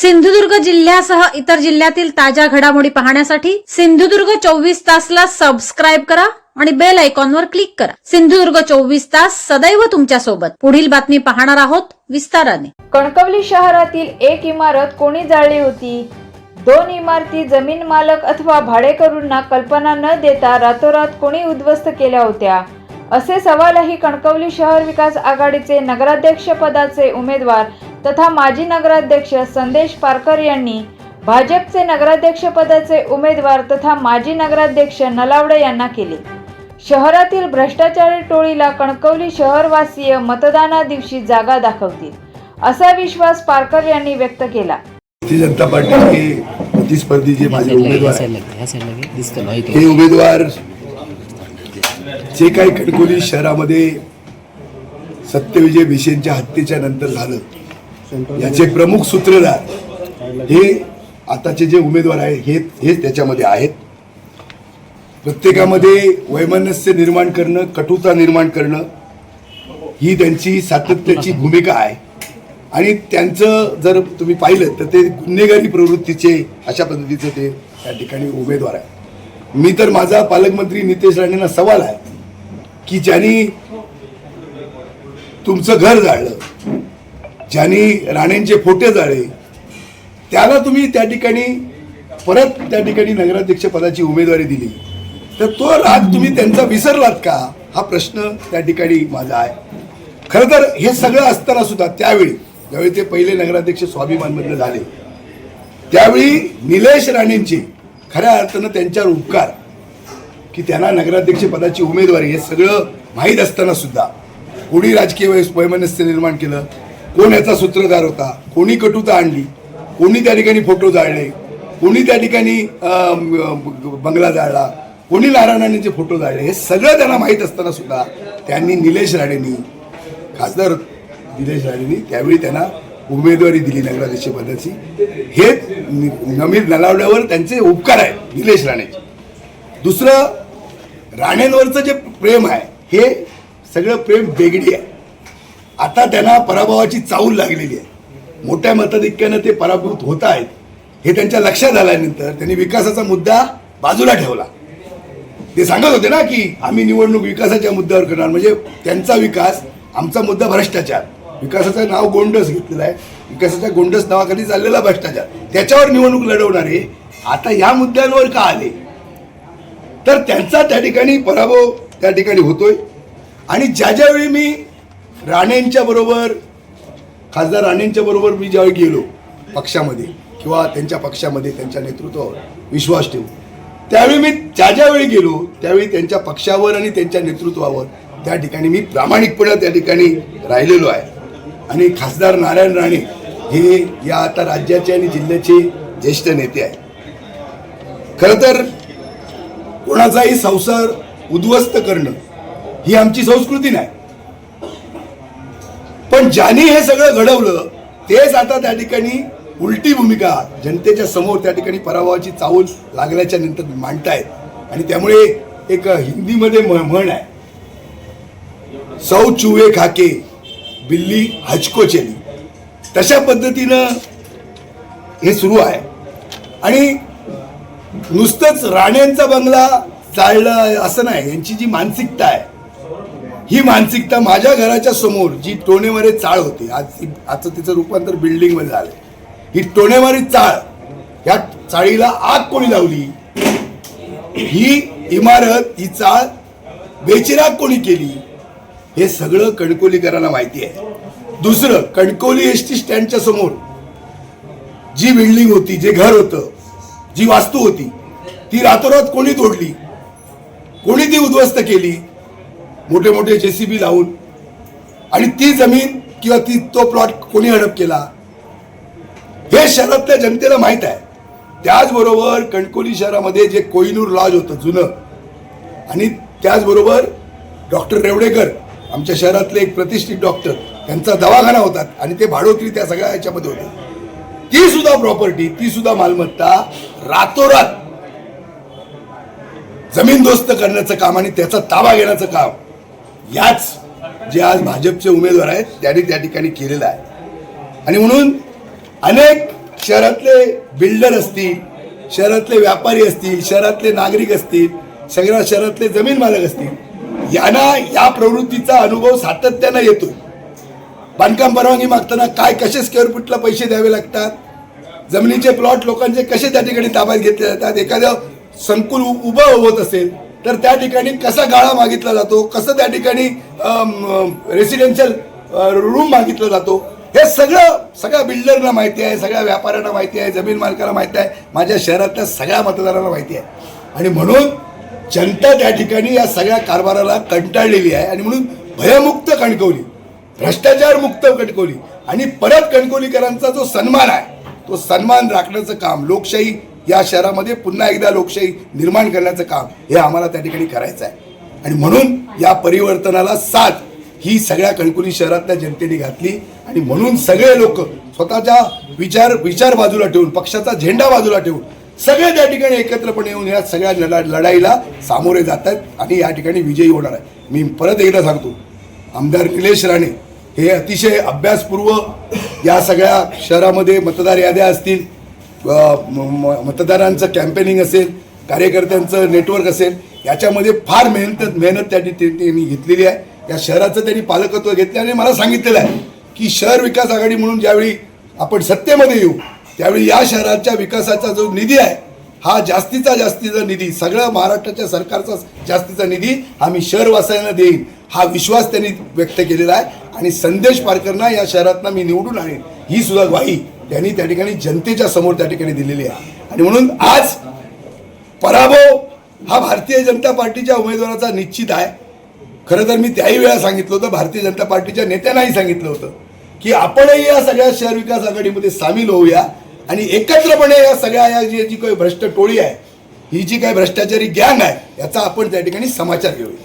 सिंधुदुर्ग जिल्ह्यासह इतर जिल्ह्यातील ताज्या घडामोडी पाहण्यासाठी सिंधुदुर्ग चोवीस तासला सबस्क्राईब करा आणि बेल आयकॉनवर क्लिक करा. सिंधुदुर्ग चोवीस तास सदैव तुमच्यासोबत. पुढील बातमी पाहणार आहोत विस्ताराने. कणकवली शहरातील एक इमारत कोणी जाळली होती? दोन इमारती जमीन मालक अथवा भाडेकरूंना कल्पना न देता रातोरात कोणी उद्ध्वस्त केल्या होत्या? असे सवालही कणकवली शहर विकास आघाडीचे नगराध्यक्ष पदाचे उमेदवार तथा माजी नगराध्यक्ष संदेश पारकर यांनी भाजपचे नगराध्यक्ष पदाचे उमेदवार तथा माजी नगराध्यक्ष नलावडे यांना केले. शहरातील भ्रष्टाचारी टोळीला कणकवली शहरवासीय मतदाना दिवशी जागा दाखवतील असा विश्वास पारकर यांनी व्यक्त केला. जनता पार्टीचे प्रतिस्पर्धी जे माझे उमेदवार हे उमेदवार जे काही कणकोली शहरामध्ये सत्यविजय भिशेंच्या हत्येच्या नंतर झालं याचे प्रमुख सूत्रधार हे आताचे जे उमेदवार आहेत हे हेच त्याच्यामध्ये आहेत. प्रत्येकामध्ये वैमनस्य निर्माण करणं कटुता निर्माण करणं ही त्यांची सातत्याची भूमिका आहे. आणि त्यांचं जर तुम्ही पाहिलं तर ते गुन्हेगारी प्रवृत्तीचे अशा पद्धतीचे ते त्या ठिकाणी उमेदवार आहे मी तर माझा पालकमंत्री नितेश राणेंना सवाल आहे की ज्यांनी तुमचं घर जाळलं ज्यांनी राणेंचे फोटे जाळे त्याला तुम्ही त्या ठिकाणी परत त्या ठिकाणी नगराध्यक्ष पदाची उमेदवारी दिली. तर तो राग तुम्ही त्यांचा विसरलात का? हा प्रश्न त्या ठिकाणी माझा आहे. खरं तर हे सगळं असताना सुद्धा त्यावेळी ज्यावेळी ते पहिले नगराध्यक्ष स्वाभिमानमधनं झाले त्यावेळी निलेश राणेंचे खऱ्या अर्थानं त्यांच्यावर उपकार की त्यांना नगराध्यक्ष पदाची उमेदवारी हे सगळं माहीत असताना सुद्धा कोणी राजकीय वैस- वैमनस्य निर्माण केलं कोण याचा सूत्रधार होता? कोणी कटुता आणली? कोणी त्या ठिकाणी फोटो जाळले? कोणी त्या ठिकाणी बंगला जाळला? कोणी नारायणांचे फोटो जाळले? हे सगळं त्यांना माहीत असताना सुद्धा त्यांनी निलेश राणेंनी खासदार निलेश राणेंनी त्यावेळी त्यांना उमेदवारी दिली नगराध्यक्ष पदाची. हे नमीर नलावड्यावर त्यांचे उपकार आहेत निलेश राणेचे. दुसरं राणेंवरचं जे प्रेम आहे हे सगळं प्रेम बेगडी आहे. आता त्यांना पराभवाची चाऊल लागलेली आहे. मोठ्या मताधिक्यानं ते पराभूत होत आहेत. हे त्यांच्या लक्षात आल्यानंतर त्यांनी विकासाचा मुद्दा बाजूला ठेवला. ते सांगत होते ना की आम्ही निवडणूक विकासाच्या मुद्द्यावर करणार. म्हणजे त्यांचा विकास आमचा मुद्दा भ्रष्टाचार. विकासाचं नाव गोंडस घेतलेलं आहे. विकासाच्या गोंडस नावाखाली चाललेला भ्रष्टाचार. त्याच्यावर निवडणूक लढवणारे आता या मुद्द्यांवर का आले? तर त्यांचा त्या ठिकाणी पराभव त्या ठिकाणी होतोय. आणि ज्या ज्यावेळी मी राणेंच्या बरोबर खासदार राणेंच्या बरोबर मी ज्यावेळी गेलो पक्षामध्ये किंवा त्यांच्या पक्षामध्ये त्यांच्या नेतृत्वावर विश्वास ठेवून त्यावेळी मी ज्या ज्यावेळी गेलो त्यावेळी त्यांच्या पक्षावर आणि त्यांच्या नेतृत्वावर त्या ठिकाणी मी प्रामाणिकपणे त्या ठिकाणी राहिलेलो आहे. आणि खासदार नारायण राणे हे या आता राज्याचे आणि जिल्ह्याचे ज्येष्ठ नेते आहेत. खरं तर कोणाचाही संसार उद्ध्वस्त करणं ही आमची संस्कृती नाही. पण ज्यांनी हे सगळं घडवलं तेच आता त्या ठिकाणी उलटी भूमिका जनतेच्या समोर त्या ठिकाणी पराभवाची चावल लागल्याच्या नंतर मांडतायत. आणि त्यामुळे एक हिंदीमध्ये म्हण आहे सौ चुवे खाके बिल्ली हचको चेली. तशा पद्धतीनं हे सुरू आहे. आणि नुसतंच राण्यांचा बंगला चालला असं नाही यांची जी मानसिकता आहे ही मानसिकता माझ्या घराच्या समोर जी टोणेमारे चाळ होती आज आता आजचं तिचं रूपांतर बिल्डिंगमध्ये झालं ही टोणेमारी चाळ या चाळीला आग कोणी लावली? ही इमारत ही चाळ बेचिराग कोणी केली? हे सगळं कणकोलीकरांना माहिती आहे. दुसरं कणकोली एस टी स्टँडच्या समोर जी बिल्डिंग होती जे घर होतं जी वास्तू होती ती रातोरात कोणी तोडली? कोणी ती उद्ध्वस्त केली? मोठे मोठे जे सी बी लावून. आणि ती जमीन किंवा ती तो प्लॉट कोणी हडप केला? हे शहरातल्या जनतेला माहीत आहे. त्याचबरोबर कणकोली शहरामध्ये जे कोहिनूर लॉज होतं जुनं आणि त्याचबरोबर डॉक्टर रेवडेकर आमच्या शहरातले एक प्रतिष्ठित डॉक्टर त्यांचा दवाखाना होता आणि ते भाडोत्री त्या सगळ्या याच्यामध्ये होते. ती सुद्धा प्रॉपर्टी ती सुद्धा मालमत्ता रातोरात जमीनदोस्त करण्याचं काम आणि त्याचा ताबा घेण्याचं काम याच जे आज भाजपचे उमेदवार आहेत त्यांनी त्या ठिकाणी केलेलं आहे. आणि म्हणून अनेक शहरातले बिल्डर असतील शहरातले व्यापारी असतील शहरातले नागरिक असतील सगळ्या शहरातले जमीन मालक असतील यांना या प्रवृत्तीचा अनुभव सातत्यानं येतो बांधकाम परवानगी मागताना काय कसे स्क्वेअर फूटला पैसे द्यावे लागतात? जमिनीचे प्लॉट लोकांचे कसे त्या ठिकाणी ताब्यात घेतले जातात? एखादं संकुल उ- उभं होत असेल तर त्या ठिकाणी कसा गाळा मागितला जातो कसं त्या ठिकाणी रेसिडेन्शियल रूम मागितला जातो हे सगळं सगळ्या बिल्डरना माहिती आहे सगळ्या व्यापाऱ्यांना माहिती आहे जमीन मालकाला माहिती आहे माझ्या शहरातल्या सगळ्या मतदारांना माहिती आहे. आणि म्हणून जनता त्या ठिकाणी या सगळ्या कारभाराला कंटाळलेली आहे आणि म्हणून भयमुक्त कणकवली भ्रष्टाचार मुक्त कणकवली आणि परत कणकवलीकरांचा जो सन्मान आहे तो सन्मान राखण्याचं काम लोकशाही या शहरामध्ये पुन्हा एकदा लोकशाही निर्माण करण्याचं काम हे आम्हाला त्या ठिकाणी करायचं आहे. आणि म्हणून या परिवर्तनाला साथ ही सगळ्या कणकुली शहरातल्या जनतेने घातली. आणि म्हणून सगळे लोक स्वतःच्या विचार विचार बाजूला ठेवून पक्षाचा झेंडा बाजूला ठेवून सगळे त्या ठिकाणी एकत्रपणे येऊन या सगळ्या लढा लढाईला सामोरे जात आहेत आणि या ठिकाणी विजयी होणार आहे. मी परत एकदा सांगतो आमदार निलेश राणे हे अतिशय अभ्यासपूर्व या सगळ्या शहरामध्ये मतदार याद्या असतील. मतदारांचं कॅम्पेनिंग असेल कार्यकर्त्यांचं नेटवर्क असेल याच्यामध्ये फार मेहनत मेहनत त्यांनी ते- त्यांनी घेतलेली आहे. या शहराचं त्यांनी पालकत्व घेतलं आणि मला सांगितलेलं आहे की शहर विकास आघाडी म्हणून ज्यावेळी आपण सत्तेमध्ये येऊ त्यावेळी या शहराच्या विकासाचा जो निधी आहे हा जास्तीचा जास्तीचा निधी सगळं महाराष्ट्राच्या सरकारचा जास्तीचा निधी हा मी शहरवासियांना देईन हा विश्वास त्यांनी व्यक्त केलेला आहे. आणि संदेश पारकरना या शहरातनं मी निवडून आणेन ही सुद्धा ग्वाही त्यांनी त्या ठिकाणी जनतेच्या समोर त्या ठिकाणी दिलेली आहे. आणि म्हणून आज पराभव हा भारतीय जनता पार्टीच्या उमेदवाराचा निश्चित आहे. खरं तर मी त्याही वेळा सांगितलं होतं भारतीय जनता पार्टीच्या नेत्यांनाही सांगितलं होतं की आपणही या सगळ्या शहर विकास आघाडीमध्ये सामील होऊया आणि एकत्रपणे या सगळ्या या जी जी काही भ्रष्ट टोळी आहे ही जी काही भ्रष्टाचारी गँग आहे याचा आपण त्या ठिकाणी समाचार घेऊया.